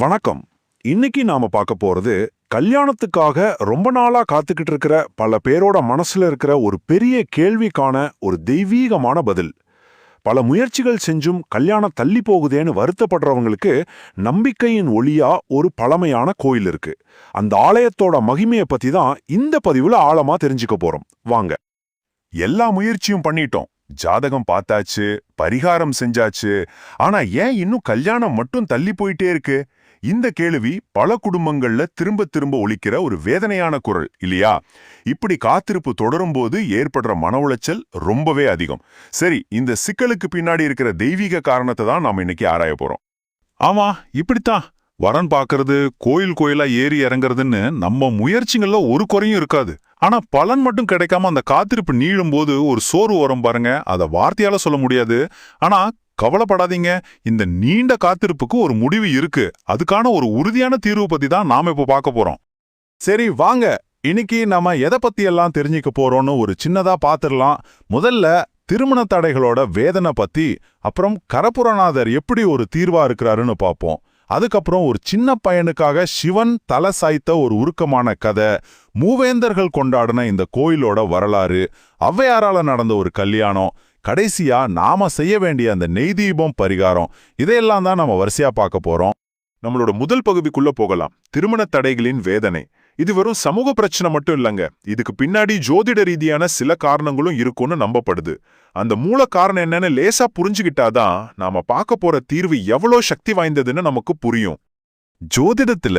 வணக்கம். இன்னைக்கு நாம பார்க்க போறது கல்யாணத்துக்காக ரொம்ப நாளா காத்துக்கிட்டு இருக்கிற பல பேரோட மனசுல இருக்கிற ஒரு பெரிய கேள்விக்கான ஒரு தெய்வீகமான பதில். பல முயற்சிகள் செஞ்சும் கல்யாணம் தள்ளி போகுதேன்னு வருத்தப்படுறவங்களுக்கு நம்பிக்கையின் ஒளியா ஒரு பழமையான கோயில் இருக்கு. அந்த ஆலயத்தோட மகிமையை பத்தி தான் இந்த பதிவுல ஆழமா தெரிஞ்சுக்க போறோம். வாங்க. எல்லா முயற்சியும் பண்ணிட்டோம். ஜாதகம் பார்த்தாச்சு பரிகாரம் செஞ்சாச்சு. ஆனா ஏன் இன்னும் கல்யாணம் மட்டும் தள்ளி போயிட்டே இருக்கு? இந்த கேள்வி பல குடும்பங்கள்ல திரும்ப திரும்ப ஒழிக்கிற ஒரு வேதனையான குரல் இல்லையா? இப்படி காத்திருப்பு தொடரும்போது ஏற்படுற மன உளைச்சல் ரொம்பவே அதிகம். சரி இந்த சிக்கலுக்கு பின்னாடி இருக்கிற தெய்வீக காரணத்தை தான் நாம இன்னைக்கு ஆராய போறோம். ஆமா இப்படித்தான். வரன் பாக்குறது கோயில் கோயிலா ஏறி இறங்குறதுன்னு நம்ம முயற்சிகள்ல ஒரு குறையும் இருக்காது. ஆனா பலன் மட்டும் கிடைக்காம அந்த காத்திருப்பு நீளும் போது ஒரு சோர்வு வரும் பாருங்க. அத வார்த்தையால சொல்ல முடியாது. ஆனா கவலைப்படாதீங்க. இந்த நீண்ட காத்திருப்புக்கு ஒரு முடிவு இருக்கு. அதுக்கான ஒரு உறுதியான தீர்வு பத்தி தான் நாம இப்ப பார்க்க போறோம். சரி வாங்க. இன்னைக்கு நம்ம எதை பத்தி எல்லாம் தெரிஞ்சுக்க போறோம்னு ஒரு சின்னதா பாத்துடலாம். முதல்ல திருமண தடைகளோட வேதனை பத்தி அப்புறம் கரபுரநாதர் எப்படி ஒரு தீர்வா இருக்கிறாருன்னு பார்ப்போம். அதுக்கப்புறம் ஒரு சின்ன பையனுக்காக சிவன் தலை சாய்த்த ஒரு உருக்கமான கதை மூவேந்தர்கள் கொண்டாடின இந்த கோயிலோட வரலாறு ஔவையாரால நடந்த ஒரு கல்யாணம் கடைசியா நாம செய்ய வேண்டிய அந்த நெய் தீபம் பரிகாரம் இதையெல்லாம் தான் நம்ம வரிசையா பார்க்க போறோம். நம்மளோட முதல் பகுதிக்குள்ள போகலாம். திருமண தடைகளின் வேதனை. இது வெறும் சமூக பிரச்சனை மட்டும் இல்லங்க. இதுக்கு பின்னாடி ஜோதிட ரீதியான சில காரணங்களும் இருக்கும்னு நம்பப்படுது. அந்த மூல காரணம் என்னன்னு லேசா புரிஞ்சுக்கிட்டாதான் நாம பார்க்க போற தீர்வு எவ்வளோ சக்தி வாய்ந்ததுன்னு நமக்கு புரியும். ஜோதிடத்துல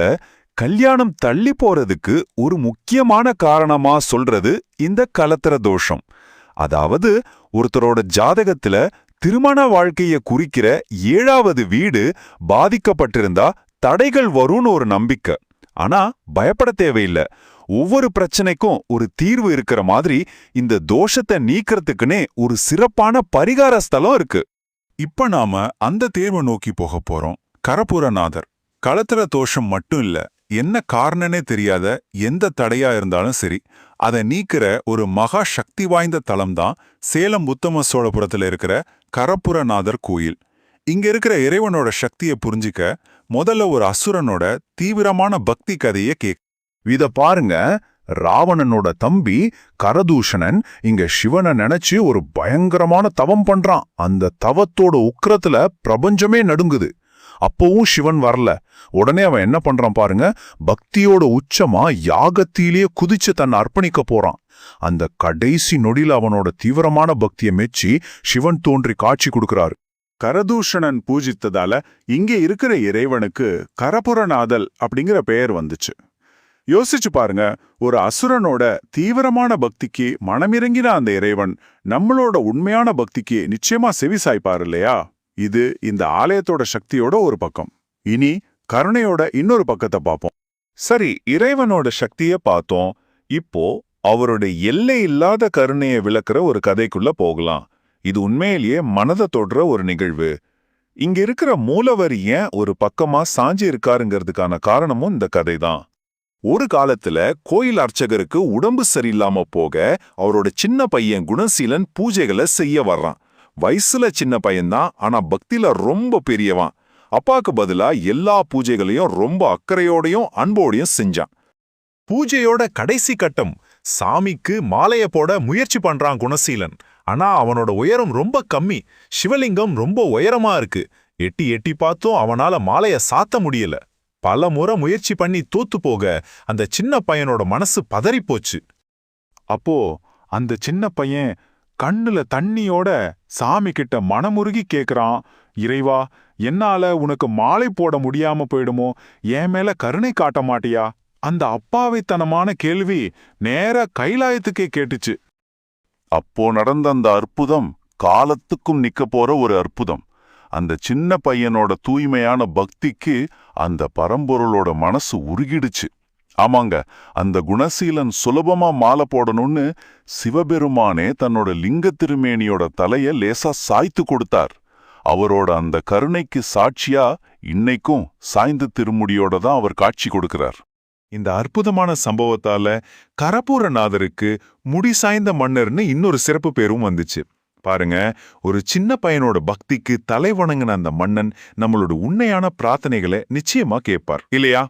கல்யாணம் தள்ளி போறதுக்கு ஒரு முக்கியமான காரணமா சொல்றது இந்த கலத்திர தோஷம். அதாவது ஒருத்தரோட ஜாதகத்துல திருமண வாழ்க்கைய குறிக்கிற ஏழாவது வீடு பாதிக்கப்பட்டிருந்தா தடைகள் வரும்னு ஒரு நம்பிக்கை. ஆனா பயப்பட தேவையில்லை. ஒவ்வொரு பிரச்சனைக்கும் ஒரு தீர்வு இருக்கிற மாதிரி இந்த தோஷத்தை நீக்கிறதுக்குன்னே ஒரு சிறப்பான பரிகார ஸ்தலம் இருக்கு. இப்ப நாம அந்த தேர்வை நோக்கி போக போறோம். கரபுரநாதர் களத்திர தோஷம் மட்டும் இல்ல என்ன காரணனே தெரியாத எந்த தடையா இருந்தாலும் சரி அதை நீக்கிற ஒரு மகா சக்தி வாய்ந்த தலம் தான் சேலம் உத்தம சோழபுரத்தில் இருக்கிற கரப்புரநாதர் கோயில். இங்க இருக்கிற இறைவனோட சக்தியை புரிஞ்சிக்க முதல்ல ஒரு அசுரனோட தீவிரமான பக்தி கதையை கேக். இத பாருங்க. ராவணனோட தம்பி கரதூஷணன் இங்க சிவனை நினைச்சு ஒரு பயங்கரமான தவம் பண்றான். அந்த தவத்தோட உக்கிரத்துல பிரபஞ்சமே நடுங்குது. அப்பவும் சிவன் வரல. உடனே அவன் என்ன பண்றான் பாருங்க பக்தியோட உச்சமா யாகத்திலேயே குதிச்சு தன்னை அர்ப்பணிக்க போறான். அந்த கடைசி நொடியில அவனோட தீவிரமான பக்தியை மெச்சி சிவன் தோன்றி காட்சி கொடுக்கறாரு. கரதூஷணன் பூஜித்ததால இங்கே இருக்கிற இறைவனுக்கு கரபுரநாதல் அப்படிங்கிற பெயர் வந்துச்சு. யோசிச்சு பாருங்க ஒரு அசுரனோட தீவிரமான பக்திக்கு மனமிறங்கின அந்த இறைவன் நம்மளோட உண்மையான பக்திக்கு நிச்சயமா செவி சாய்ப்பார் இல்லையா? இது இந்த ஆலயத்தோட சக்தியோட ஒரு பக்கம். இனி கருணையோட இன்னொரு பக்கத்தை பார்ப்போம். சரி இறைவனோட சக்திய பார்த்தோம். இப்போ அவரோட எல்லை இல்லாத கருணையை விளக்குற ஒரு கதைக்குள்ள போகலாம். இது உண்மையிலேயே மனதை தொடுற ஒரு நிகழ்வு. இங்க இருக்கிற மூலவர் ஏன் ஒரு பக்கமா சாஞ்சி இருக்காருங்கிறதுக்கான காரணமும் இந்த கதை தான் ஒரு காலத்துல கோயில் அர்ச்சகருக்கு உடம்பு சரியில்லாம போக அவரோட சின்ன பையன் குணசீலன் பூஜைகளை செய்ய வர்றான். வயசுல சின்ன பையன்தான் ஆனா பக்தியில ரொம்ப பெரியவன். அப்பாக்கு பதிலா எல்லா பூஜைகளையும் ரொம்ப அக்கறையோடையும் அன்போடையும் செஞ்சான். பூஜையோட கடைசி கட்டம் சாமிக்கு மாலைய போட முயற்சி பண்றான் குணசீலன். ஆனா அவனோட உயரம் ரொம்ப கம்மி சிவலிங்கம் ரொம்ப உயரமா இருக்கு. எட்டி எட்டி பார்த்தும் அவனால மாலைய சாத்த முடியல. பல முறை முயற்சி பண்ணி தோத்து போக அந்த சின்ன பையனோட மனசு பதறிப் போச்சு அப்போ அந்த சின்ன பையன் கண்ணுல தண்ணியோட சாமி கிட்ட மனமுருகி கேக்குறான் இறைவா என்னால உனக்கு மாலை போட முடியாம போயிடுமோ? என் மேல கருணை காட்ட மாட்டியா? அந்த அப்பாவித்தனமான கேள்வி நேர கைலாயத்துக்கே கேட்டுச்சு. அப்போ நடந்த அந்த அற்புதம் காலத்துக்கும் நிக்க போற ஒரு அற்புதம். அந்த சின்ன பையனோட தூய்மையான பக்திக்கு அந்த பரம்பொருளோட மனசு உருகிடுச்சு. ஆமாங்க அந்த குணசீலன் சுலபமா மாலை போடணும்னு சிவபெருமானே தன்னோட லிங்க திருமேனியோட தலைய லேசா சாய்த்து கொடுத்தார். அவரோட அந்த கருணைக்கு சாட்சியா இன்னைக்கும் சாய்ந்த திருமுடியோட தான் அவர் காட்சி கொடுக்கிறார். இந்த அற்புதமான சம்பவத்தால கரப்பூரநாதருக்கு முடி சாய்ந்த மன்னர்னு இன்னொரு சிறப்பு பேரும் வந்துச்சு. பாருங்க ஒரு சின்ன பையனோட பக்திக்கு தலை வணங்கின அந்த மன்னன் நம்மளோட உண்மையான பிரார்த்தனைகளை நிச்சயமா கேட்பார். இல்லையா?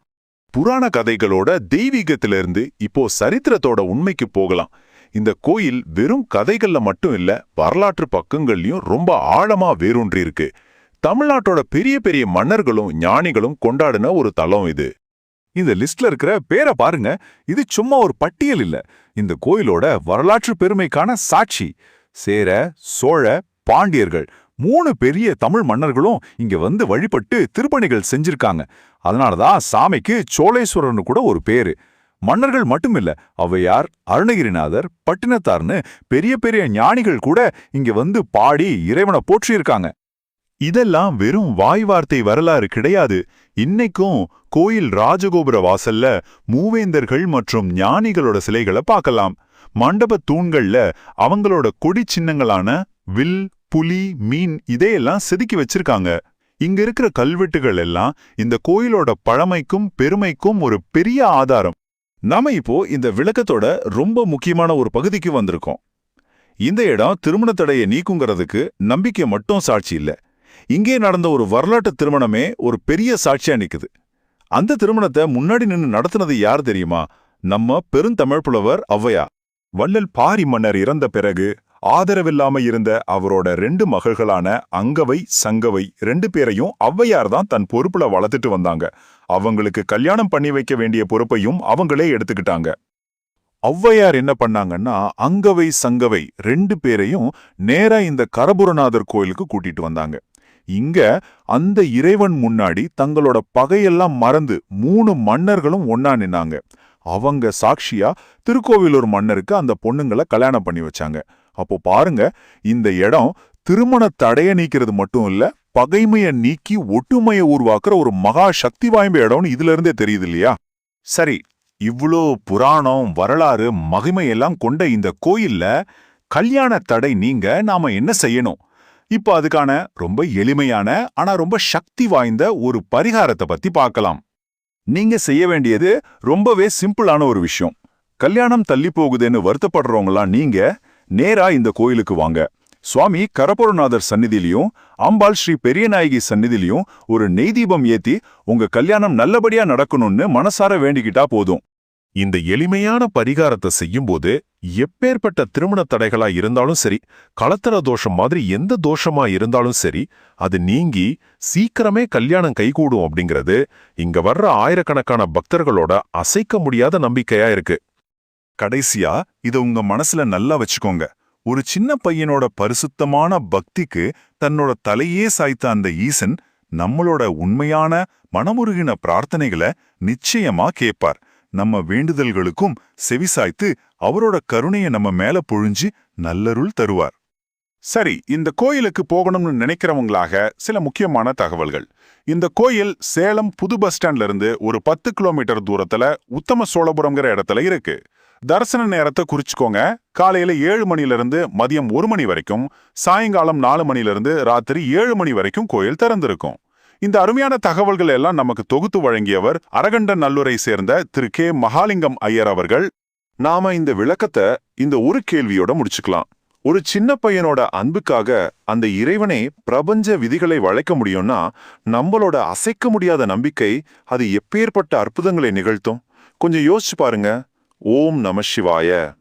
புராண கதைகளோட தெய்வீகத்திலிருந்து இப்போ சரித்திரத்தோட உண்மைக்கு போகலாம். இந்த கோயில் வெறும் கதைகள்ல மட்டும் இல்ல வரலாற்று பக்கங்கள்லயும் ரொம்ப ஆழமா வேரூன்றி இருக்கு. தமிழ்நாட்டோட பெரிய பெரிய மன்னர்களும் ஞானிகளும் கொண்டாடின ஒரு தலம் இது. இந்த லிஸ்ட்ல இருக்கிற பேரை பாருங்க. இது சும்மா ஒரு பட்டியல் இல்ல. இந்த கோயிலோட வரலாற்று பெருமைக்கான சாட்சி. சேர சோழ பாண்டியர்கள். மூணு பெரிய தமிழ் மன்னர்களும் இங்க வந்து வழிபட்டு திருப்பணிகள் செஞ்சிருக்காங்க. அதனாலதான் சாமிக்கு சோழேஸ்வரர்னு கூட ஒரு பேரு. மன்னர்கள் மட்டுமில்ல அவையார் அருணகிரிநாதர் பட்டினத்தார்னு பெரிய பெரிய ஞானிகள் கூட இங்க வந்து பாடி இறைவனை போற்றியிருக்காங்க. இதெல்லாம் வெறும் வாய் வார்த்தை வரலாறு கிடையாது. இன்னைக்கும் கோயில் ராஜகோபுர வாசல்ல மூவேந்தர்கள் மற்றும் ஞானிகளோட சிலைகளை பார்க்கலாம். மண்டப தூண்கள்ல அவங்களோட கொடி சின்னங்களான வில் புலி மீன் இதையெல்லாம் செதுக்கி வச்சிருக்காங்க. இங்க இருக்கிற கல்வெட்டுகள் எல்லாம் இந்த கோயிலோட பழமைக்கும் பெருமைக்கும் ஒரு பெரிய ஆதாரம். நாம இப்போ இந்த விளக்கத்தோட ரொம்ப முக்கியமான ஒரு பகுதிக்கு வந்திருக்கோம். இந்த இடம் திருமண தடையை நீக்குங்கிறதுக்கு நம்பிக்கை மட்டும் சாட்சி இல்ல. இங்கே நடந்த ஒரு வரலாற்று திருமணமே ஒரு பெரிய சாட்சியா நிக்குது. அந்த திருமணத்தை முன்னாடி நின்னு நடத்துனது யார் தெரியுமா? நம்ம பெருந்தமிழ் புலவர் ஔவையா வள்ளல் பாரி மன்னர் இறந்த பிறகு ஆதரவில்லாம இருந்த அவரோட ரெண்டு மகள்களான அங்கவை சங்கவை ரெண்டு பேரையும் ஔவையார் தான் தன் பொறுப்புல வளர்த்துட்டு வந்தாங்க. அவங்களுக்கு கல்யாணம் பண்ணி வைக்க வேண்டிய பொறுப்பையும் அவங்களே எடுத்துக்கிட்டாங்க. ஔவையார் என்ன பண்ணாங்கன்னா அங்கவை சங்கவை ரெண்டு பேரையும் நேரா இந்த கரபுரநாதர் கோயிலுக்கு கூட்டிட்டு வந்தாங்க. இங்க அந்த இறைவன் முன்னாடி தங்களோட பகையெல்லாம் மறந்து மூணு மன்னர்களும் ஒன்னா நின்னாங்க. அவங்க சாட்சியா திருக்கோவிலூர் மன்னருக்கு அந்த பொண்ணுங்களை கல்யாணம் பண்ணி வச்சாங்க. அப்போ பாருங்க இந்த இடம் திருமண தடைய நீக்கிறது மட்டும் இல்ல பகைமைய நீக்கி ஒட்டுமையை உருவாக்குற ஒரு மகா சக்தி வாய்ந்த இடம்னு இதுல இருந்தே தெரியுது இல்லையா? சரி இவ்ளோ புராணம் வரலாறு மகிமையெல்லாம் கொண்ட இந்த கோயில்ல கல்யாண தடை நீங்க நாம என்ன செய்யணும்? இப்போ அதுக்கான ரொம்ப எளிமையான ஆனா ரொம்ப சக்தி வாய்ந்த ஒரு பரிகாரத்தை பத்தி பார்க்கலாம். நீங்க செய்ய வேண்டியது ரொம்பவே சிம்பிளான ஒரு விஷயம். கல்யாணம் தள்ளி போகுதுன்னு வருத்தப்படுறவங்களாம் நீங்க நேரா இந்த கோயிலுக்கு வாங்க. சுவாமி கரபுரநாதர் சந்நிதியிலையும் அம்பாள் ஸ்ரீ பெரியநாயகி சந்நிதியிலையும் ஒரு நெய் தீபம் ஏத்தி உங்க கல்யாணம் நல்லபடியா நடக்கணும்னு மனசார வேண்டிக்கிட்டா போதும். இந்த எளிமையான பரிகாரத்தை செய்யும்போது எப்பேற்பட்ட திருமண தடைகளா இருந்தாலும் சரி கலத்தர தோஷம் மாதிரி எந்த தோஷமா இருந்தாலும் சரி அது நீங்கி சீக்கிரமே கல்யாணம் கைகூடும் அப்படிங்கிறது இங்க வர்ற ஆயிரக்கணக்கான பக்தர்களோட அசைக்க முடியாத நம்பிக்கையா இருக்கு. கடைசியா இத உங்க மனசுல நல்லா வச்சுக்கோங்க. ஒரு சின்ன பையனோட பரிசுத்தமான பக்திக்கு தன்னோட தலையே சாய்த்த அந்த ஈசன் நம்மளோட உண்மையான மனமுருகின பிரார்த்தனைகளை நிச்சயமா கேட்பார். நம்ம வேண்டுதல்களுக்கும் செவிசாய்த்து அவரோட கருணையை நம்ம மேல பொழிஞ்சு நல்லருள் தருவார். சரி இந்த கோயிலுக்கு போகணும்னு நினைக்கிறவங்களாக சில முக்கியமான தகவல்கள். இந்த கோயில் சேலம் புது பஸ் ஸ்டாண்ட்ல இருந்து ஒரு பத்து கிலோமீட்டர் தூரத்துல உத்தம சோழபுரம்ங்கிற இடத்துல இருக்கு. தரிசன நேரத்தை குறிச்சுக்கோங்க. காலையில ஏழு மணில இருந்து மதியம் ஒரு மணி வரைக்கும் சாயங்காலம் நாலு மணில இருந்து ராத்திரி ஏழு மணி வரைக்கும் கோயில் திறந்திருக்கும். இந்த அருமையான தகவல்கள் எல்லாம் நமக்கு தொகுத்து வழங்கியவர் அரகண்ட நல்லூரை சேர்ந்த திரு கே. மகாலிங்கம் ஐயர் அவர்கள். நாம இந்த விளக்கத்தை இந்த ஒரு கேள்வியோட முடிச்சுக்கலாம். ஒரு சின்ன பையனோட அன்புக்காக அந்த இறைவனை பிரபஞ்ச விதிகளை வளைக்க முடியும்னா நம்மளோட அசைக்க முடியாத நம்பிக்கை அது எப்பேற்பட்ட அற்புதங்களை நிகழ்த்தும்? கொஞ்சம் யோசிச்சு பாருங்க. ஓம் நம சிவாய.